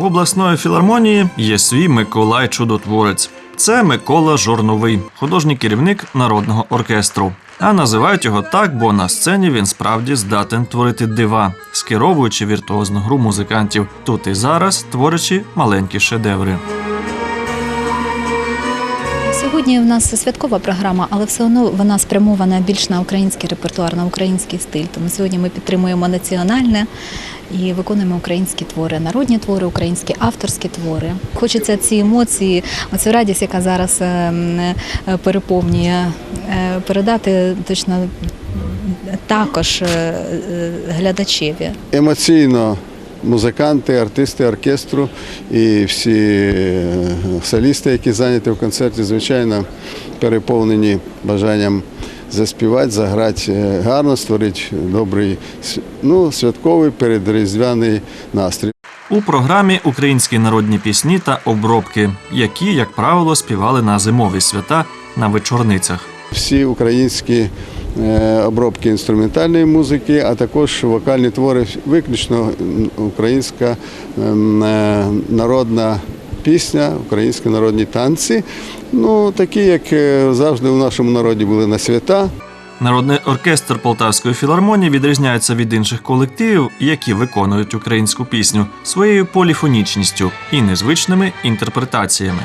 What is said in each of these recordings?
В обласної філармонії є свій Миколай Чудотворець. Це Микола Жорновий, художній керівник народного оркестру. А називають його так, бо на сцені він справді здатен творити дива, скеровуючи віртуозну гру музикантів тут і зараз, творячи маленькі шедеври. Сьогодні в нас святкова програма, але все одно вона спрямована більш на український репертуар, на український стиль. Тому сьогодні ми підтримуємо національне і виконуємо українські твори, народні твори, українські авторські твори. Хочеться ці емоції, оцю радість, яка зараз е, м, е, переповнює, е, передати точно також е, глядачеві. емоційно музиканти, артисти оркестру і всі е, солісти, які зайняті в концерті, звичайно, переповнені бажанням заспівати, заграти е, гарно, створити добрий ну, святковий передріздвяний настрій. У програмі українські народні пісні та обробки, які, як правило, співали на зимові свята на вечорницях. Всі українські е, обробки інструментальної музики, а також вокальні твори, виключно українська ем, е, народна пісня, українські народні танці. Ну, такі, як е, завжди у нашому народі були на свята. Народний оркестр Полтавської філармонії відрізняється від інших колективів, які виконують українську пісню своєю поліфонічністю і незвичними інтерпретаціями.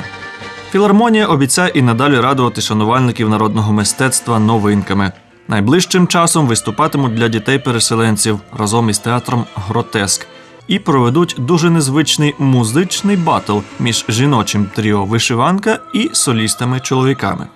Філармонія обіцяє і надалі радувати шанувальників народного мистецтва новинками. Найближчим часом виступатимуть для дітей-переселенців разом із театром Гротеск і проведуть дуже незвичний музичний батл між жіночим тріо вишиванка і солістами-чоловіками.